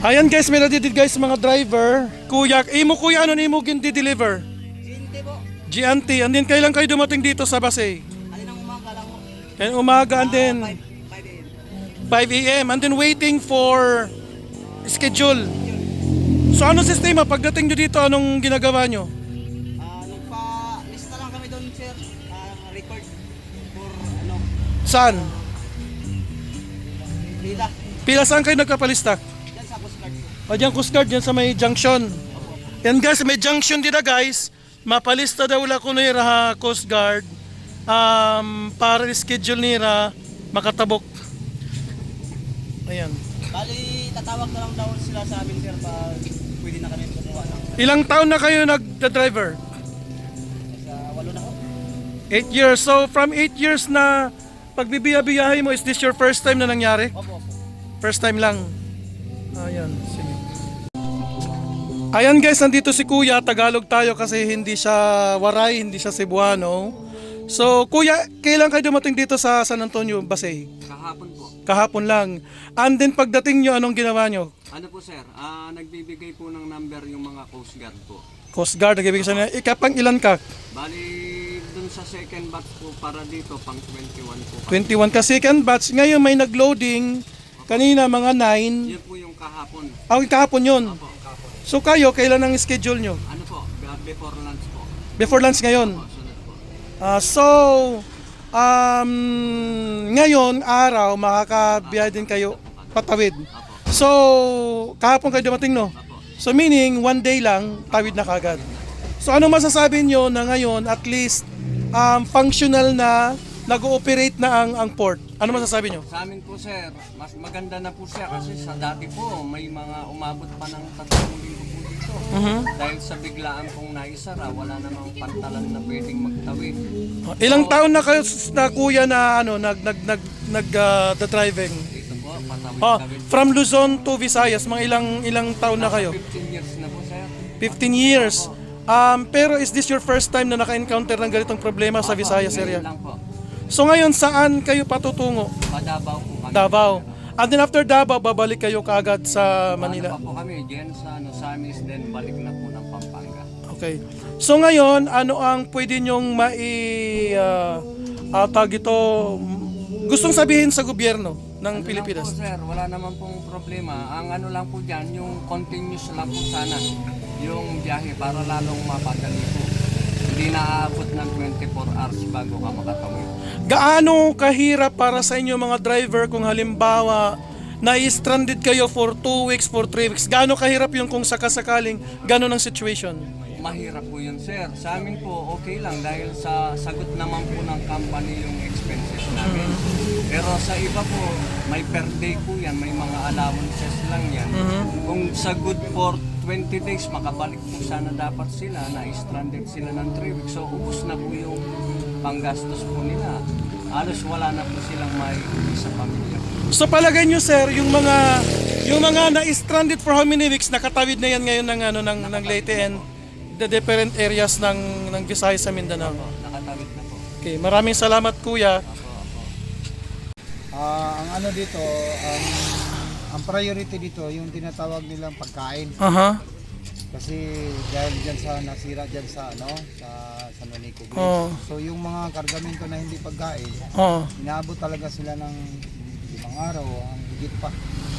Ayan guys, may nadidid guys mga driver. Kuya, imo kuya ano nimo gindi-deliver? Sinte po. GNT, and then kailan kayo dumating dito sa Basay? Alin ang umaga lang. Kailan umaga and then 5 a.m. 5 a.m. and then waiting for schedule. So ano sistema pagdating nyo dito anong ginagawa nyo? Ah, nagpa-lista lang kami doon, sir. Ah, record for ano, Saan? Lila. Pila saan kayo nagkapalista? O dyan Coast Guard, dyan sa may junction. Yan guys, may junction din na guys. Mapalista daw wala ko nira ha, Coast Guard. Um, para schedule nira makatabok. Ayan. Bali, tatawag na lang daw sila sa amin, sir, pag pwede na kami kumuha ng Ilang taon na kayo nagda-driver? sa walo na ho. 8 years. So from 8 years na pagbibiyahe mo, is this your first time na nangyari? Opo, opo. First time lang. Ayan, sige. Ayan guys, nandito si Kuya. Tagalog tayo kasi hindi siya Waray, hindi siya Cebuano. So, Kuya, kailan kayo dumating dito sa San Antonio, Basay? Kahapon po. Kahapon lang. And then pagdating nyo, anong ginawa nyo? Ano po sir, ah, nagbibigay po ng number yung mga Coast Guard po. Coast Guard, nagbibigay sa nila. Ikapang ilan ka? Bali, dun sa second batch po para dito, pang 21 po. 21 ka second batch. Ngayon may nag-loading. Kanina mga 9. Yun po yung kahapon. Ah, kahapon yun. Po, kahapon. So kayo, kailan ang schedule nyo? Ano po, before lunch po. Before lunch ngayon? Opo. Uh, so, um, ngayon, araw, makakabiyahe din kayo patawid. So, kahapon kayo dumating, no? So, meaning, one day lang, tawid na kagad. So, ano masasabi nyo na ngayon, at least, um, functional na nag-ooperate na ang ang port. Ano masasabi nyo? Sa amin po sir, mas maganda na po siya kasi sa dati po may mga umabot pa ng 3,000 ito. Mhm. Dahil sa biglaan kong naisara, wala namang pantalan na pwedeng magtawid. Ah, ilang taon na kayo na kuya na ano nag nag nag nag ah, the driving? Oh, from Luzon to Visayas, mga ilang ilang taon na kayo? 15 years na po, sir. 15 years. Um, pero is this your first time na naka-encounter ng ganitong problema sa Visayas area? lang po. So ngayon saan kayo patutungo? Padabaw po. Davao. And then after Davao, babalik kayo kaagad sa Manila. Ano pa po kami, dyan sa ano, Samis, then balik na po ng Pampanga. Okay. So ngayon, ano ang pwede nyong mai uh, uh, tawag ito, mm, gustong sabihin sa gobyerno ng Ano Pilipinas? po sir, wala naman pong problema. Ang ano lang po dyan, yung continuous lang po sana yung biyahe para lalong mapadali po. Hindi naaabot ng 24 hours bago ka makatawid. Gaano kahirap para sa inyo mga driver kung halimbawa na-stranded kayo for 2 weeks, for 3 weeks? Gaano kahirap yung kung sakasakaling gano'n ang situation? Mahirap po yun sir. Sa amin po okay lang dahil sa sagot naman po ng company yung expenses namin. Pero sa iba po, may per day po yan, may mga allowances lang yan. Kung sa good for 20 days, makabalik po sana dapat sila na stranded sila ng 3 weeks. So ubus na po yung panggastos po nila. Halos wala na po silang may sa pamilya. So palagay nyo sir, yung mga yung mga na-stranded for how many weeks nakatawid na yan ngayon ng ano ng ng Leyte and the different areas ng ng Visayas sa Mindanao. Nakatawid na po. Okay, maraming salamat kuya. Ah, ang ano dito, ang ang priority dito yung tinatawag nilang pagkain Aha. kasi dahil diyan sa nasira diyan sa ano sa San Juanico Bridge. Oo. So yung mga kargamento na hindi pagkain, Oh. inaabot talaga sila ng limang araw, ang higit pa.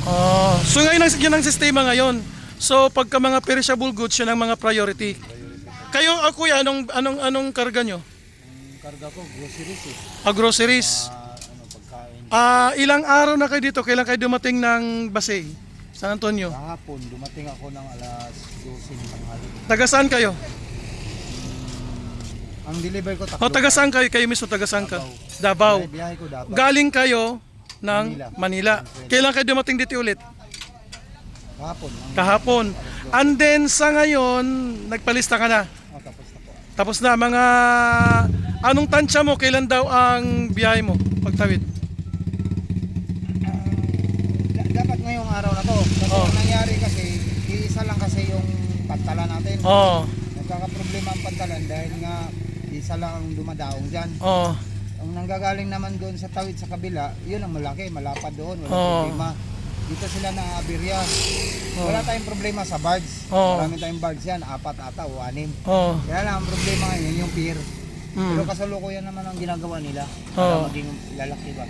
Oh, so ngayon ang, yun ang sistema ngayon. So pagka mga perishable goods yun ang mga priority. Kayo ah, kuya anong anong anong karga nyo? Ang karga ko groceries eh. Ah, groceries. Ah, ano pagkain. Ah, ilang araw na kayo dito? Kailan kayo dumating ng Basay? San Antonio. Kahapon dumating ako ng alas 12 ng tanghali. Taga saan kayo? Ang deliver ko tatlo. O taga saan kayo? Kayo mismo taga saan ka? Davao. Biyahe ko dapat. Galing kayo ng Manila. Manila. Kailan kayo dumating dito ulit? Kahapon. Kahapon. And then sa ngayon, nagpalista ka na. oh, tapos na po. Tapos na mga anong tansya mo? Kailan daw ang biyahe mo? Pagtawid. Da- dapat ngayong araw na to. Kasi Oh. ang nangyari kasi, iisa lang kasi yung pantalan natin. Oh. Nagkakaproblema ang pantalan dahil nga isa lang ang dumadaong dyan. Oh. Ang nanggagaling naman doon sa tawid sa kabila, yun ang malaki, malapad doon, wala Oh. problema. dito sila na abirya. Wala tayong problema sa barge. Oo. Marami tayong barge yan, apat ata o anim. Oh. Kaya lang ang problema ngayon yung pier. Mm. Pero kasalukuyan naman ang ginagawa nila para Oo. maging lalaki ba.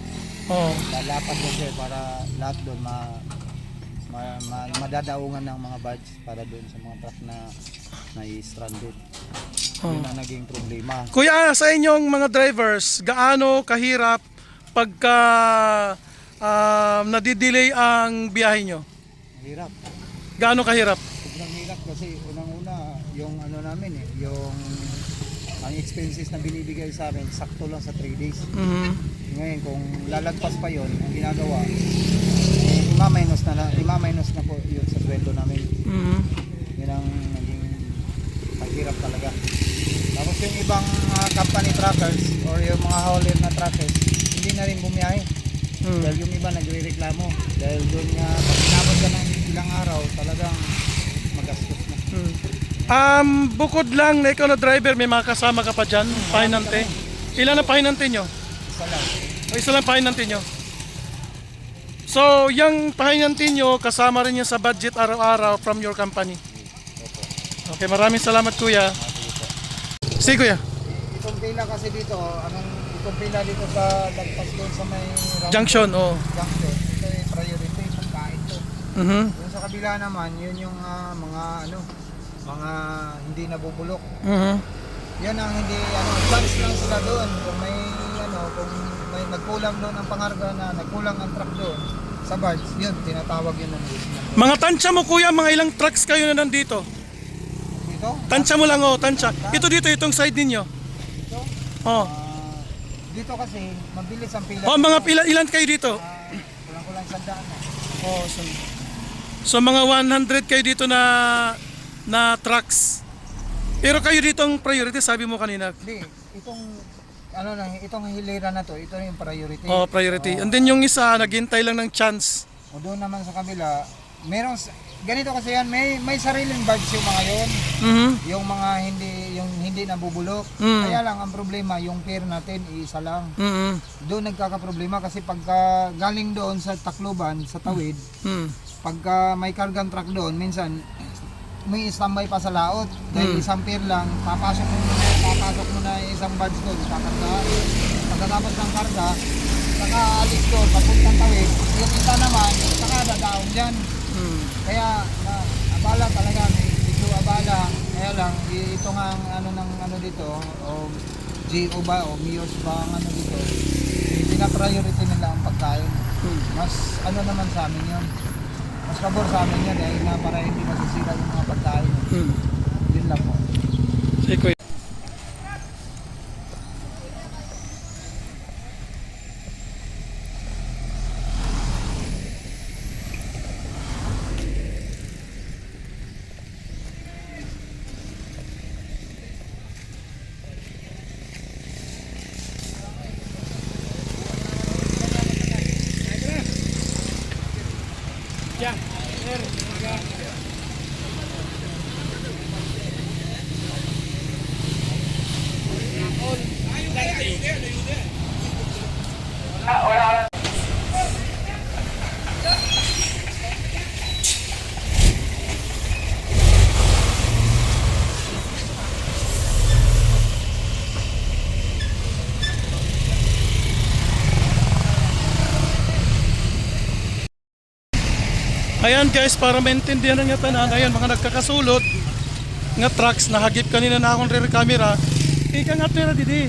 Oh. Lalapat doon sir para lahat doon ma, ma, ma, madadaungan ng mga barge para doon sa mga truck na na stranded. Oh. Yun ang naging problema. Kuya, sa inyong mga drivers, gaano kahirap pagka um, nadidelay ang biyahe nyo? Hirap. Gaano kahirap? Sobrang hirap kasi unang-una yung ano namin eh, yung ang expenses na binibigay sa amin sakto lang sa 3 days. Mhm. Ngayon kung lalagpas pa yon ang ginagawa ima-minus na, na ima-minus na po yun sa sweldo namin. Mhm. Yun ang naging mahirap talaga. Tapos yung ibang ah, company truckers or yung mga hauler na truckers, hindi na rin bumiyahe. Mm. Dahil yung iba nagre-reklamo. Dahil doon nga, pag inabot ka ng ilang araw, talagang magastos na. Mm. Um, bukod lang na ikaw na driver, may mga kasama ka pa dyan, pahinante. Ilan ang pahinante nyo? Isa lang. O isa lang pahinante nyo? So, yung pahinante nyo, kasama rin yan sa budget araw-araw from your company. Okay, maraming salamat kuya. Si kuya, pila kasi dito, anong pila dito sa lagpas doon sa may round- junction, oh. junction. Ito yung priority, pagkain to. Mhm. Yung sa kabila naman, yun yung ah, mga ano, mga hindi nabubulok. Mhm. Yan ang hindi ano, chance lang sila doon kung may ano, kung may nagkulang doon ang pangarga na nagkulang ang truck doon sa barge, yun tinatawag yun ng Mga tansya mo kuya, mga ilang trucks kayo na nandito? dito. Tansya mo lang oh, tansya. Ito dito, itong side ninyo. Dito. Oh. ah, dito kasi mabilis ang pila. Oh, mga pila, ilan kayo dito? Ah, kulang-kulang sandaan na. Oh, so, so mga 100 kayo dito na na trucks. Pero kayo dito ang priority, sabi mo kanina. Hindi, itong ano na, itong hilera na to, ito yung priority. Oh, priority. And then yung isa, naghintay lang ng chance. O doon naman sa kabila, merong ganito kasi yan, may may sariling barge yung mga yon. Mhm. Yung mga hindi yung hindi nabubulok. Mm. Kaya lang ang problema, yung pier natin isa lang. Mhm. Doon nagkakaproblema kasi pagka galing doon sa Tacloban, sa Tawid, Mhm. pagka may kargang truck doon, minsan may standby pa sa laot. Dahil Mm. isang pier lang, papasok papasok isang barge doon, kakarga. Pagkatapos ng karga, saka alis doon, papuntang tawid. Yung isa naman, saka dadaon dyan. Mhm. Kaya na, abala talaga, medyo abala. Kaya lang, ito nga ang ano ng ano dito, o GO ba, o MIOS ba ang ano dito, eh, pinapriority nila ang pagkain. Hmm. Mas ano naman sa amin yun. Mas pabor sa amin yan dahil nga para hindi masisira yung mga pagkain. Mhm. Yun lang po. Si kuya. Ayan guys, para maintindihan ng tanan, ayan mga nagkakasulot nga trucks, nahagip kanina na akong rear camera. Ika nga tira didi.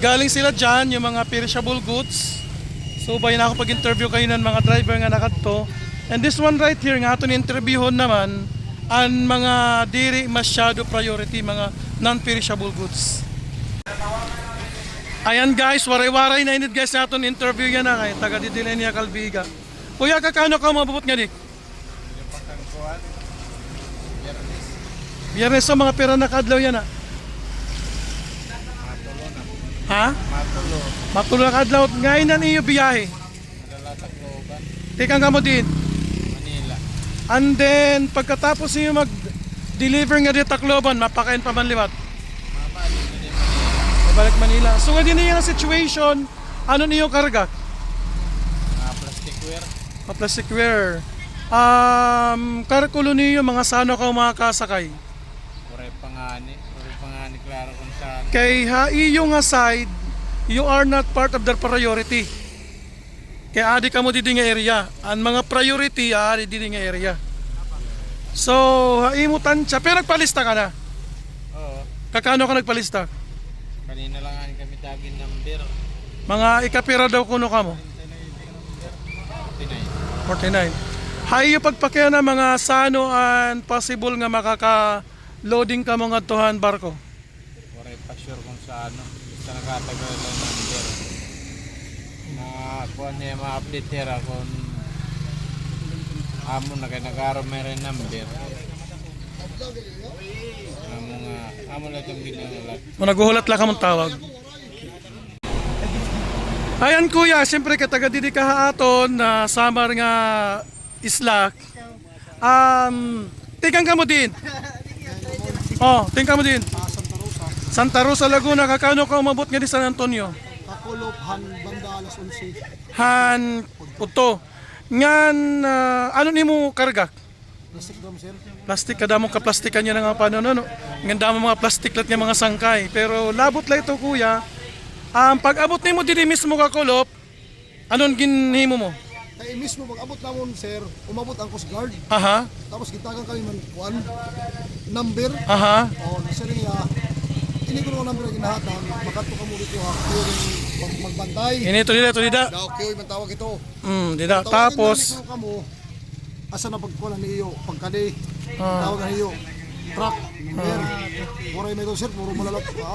Galing sila dyan, yung mga perishable goods. So bayan ako pag-interview kayo ng mga driver nga nakadto. And this one right here nga ato ni-interviewon naman ang mga diri masyado priority, mga non-perishable goods. Ayan guys, waray-waray na init guys natin interview yan na kay taga didilay niya Kalbiga. Kuya, kakano ka mabubot nga dik? Biyernes so mga pera na kadlaw yan ha. Ha? Matulo. Matulo na kadlaw. Ngayon na niyo biyahe. Madala Tacloban. Tika nga mo din. Manila. And then, pagkatapos niyo mag-deliver nga di Tacloban, mapakain pa man liwat. Mabalik na din Babalik Manila. So, hindi niya ang situation, ano niyo karga? Mga plasticware. Ah, plasticware. Um, karkulo niyo mga sano ka makakasakay. Pure pangani, pure pangani kung saan. Kay ha iyong aside, you are not part of their priority. Kaya adi ka mo didi nga area. Ang mga priority adi didi nga area. So, haimo tansya. Pero nagpalista ka na. Oo, Kakano ka nagpalista? kanina lang ani kami tagin number. Mga ikapira daw kuno ka mo. Tinay. 49. Hayo pagpakya na mga sano and possible nga makaka-loading ka mga tuhan barko. Pure pa sure kung saan. Basta nakatagal lang number. Na kuha niya ma-update hera kung amo na kay nagaro meron number. Amo nga, amo na itong. Kung naguhulat lang ka mong tawag. Ayan kuya, siyempre kataga didi ka haaton na samar nga isla. Um, tingkan ka mo din. Oh, tingkan mo din. Santa Rosa, Laguna, kakano ka umabot nga di San Antonio? Kakulop han banda alas 11. Han, uto. Ngan, ah, ano ni mo karga? Plastic drum sir. Plastic, kada mo kaplastikan niya nga paano no, no? Ang damo mga plastic lat nga mga sangkay. Pero labot lang ito kuya. Um, pag abot nimo diri mismo ka kulop, anon ginhimo mo? Kaya mismo pag abot namon sir, umabot ang Coast Guard. Aha, Tapos gitagan kami man kuan number. aha. Oh, nasa niya. Ini ko number ang ginahatan. Makato ka mo dito ha. Mag magbantay. Inito dito, ito dida. Daw kaya man tawag ito. Mm. Tawagan Tapos, kamo. Asa na pagkuan ni iyo pagkadi. Ah. Tawagan niyo. Truck, number. Puro may to sir, puro.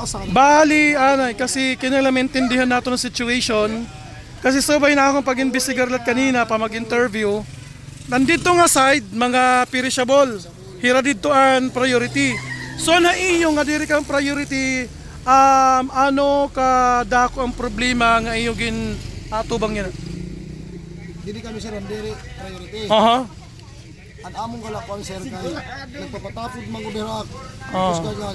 Asa ka na. bali, anay, kasi kinalamaintindihan nato ng situation. Kasi sabay na akong pag-investigar kanina pa mag-interview. Nandito nga side, mga perishable. Hira dito ang priority. So na iyo nga diri kang priority, um, ano ka dako ang problema nga iyo gin atubang yan. Dili kami sir ang diri priority. Aha. Ang among kalakwan sir kay nagpapatapod man. Ah. Tapos kaya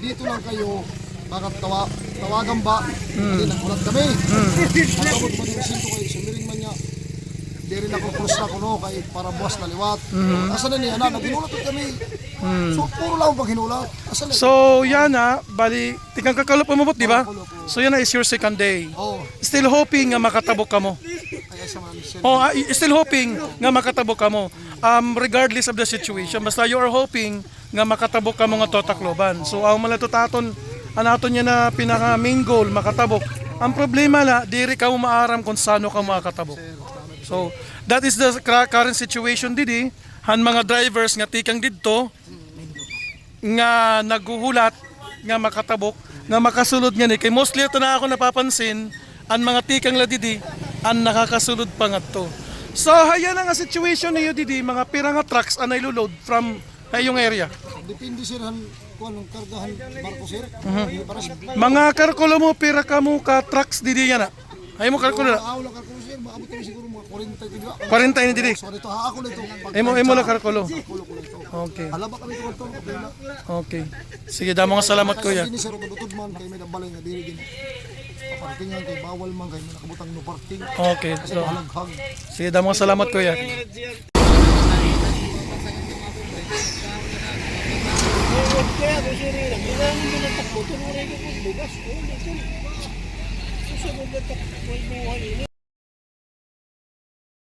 dito lang kayo makatawa tawagan ba? Hindi nagulat kami. Ang abot man yung sinto kay sumiring man niya. Di rin ako krus na kuno kay para buwas na liwat. Hmm. Asa na niya na naginulat kami. So puro lang pag hinulat. Asa na? So yan na, bali, tikang kakalop umabot, di ba? So yan na is your second day. oh, Still hoping nga makatabok ka mo. Oh, ah, i- still hoping nga makatabok ka mo. Um, regardless of the situation, basta you are hoping nga makatabok ka mo nga totakloban. So ang malatotaton, anaton niya na pinaka main goal, makatabok. Ang problema na, diri ka maaram kung sano ka makatabok. So, that is the current situation didi. Han mga drivers nga tikang didto, nga naguhulat nga makatabok nga makasulod nga ni kay mostly ito na ako napapansin ang mga tikang ladidi ang nakakasulod pa nga to so hayan ang nga situation niyo didi mga pira nga trucks ang nailulod from ayong area Depende sir han kuan ng kargahan barko sir. Mhm. Para sa mga karkulo mo pira ka mo ka trucks didi yan na ay mo karkulo na Aw lang karko sir, maabot kami siguro mga 40 tiga. 40 ni didi So dito ha ako nito. ay mo ay mo lang karkulo Kulo ko nito. okay Halaba kami ito ito. Okay na. okay sige damo nga salamat kuya Kini sir kadutod man kay may dambalay nga dili gini. Papartingan kay bawal man kay may nakabutang no parking. okay Kasi so halaghag. sige damo nga salamat kuya Kaya ko siya rin, hindi na hindi na takbo, tunurin ko kung. Oh, dito. Susunod na takbo, ini.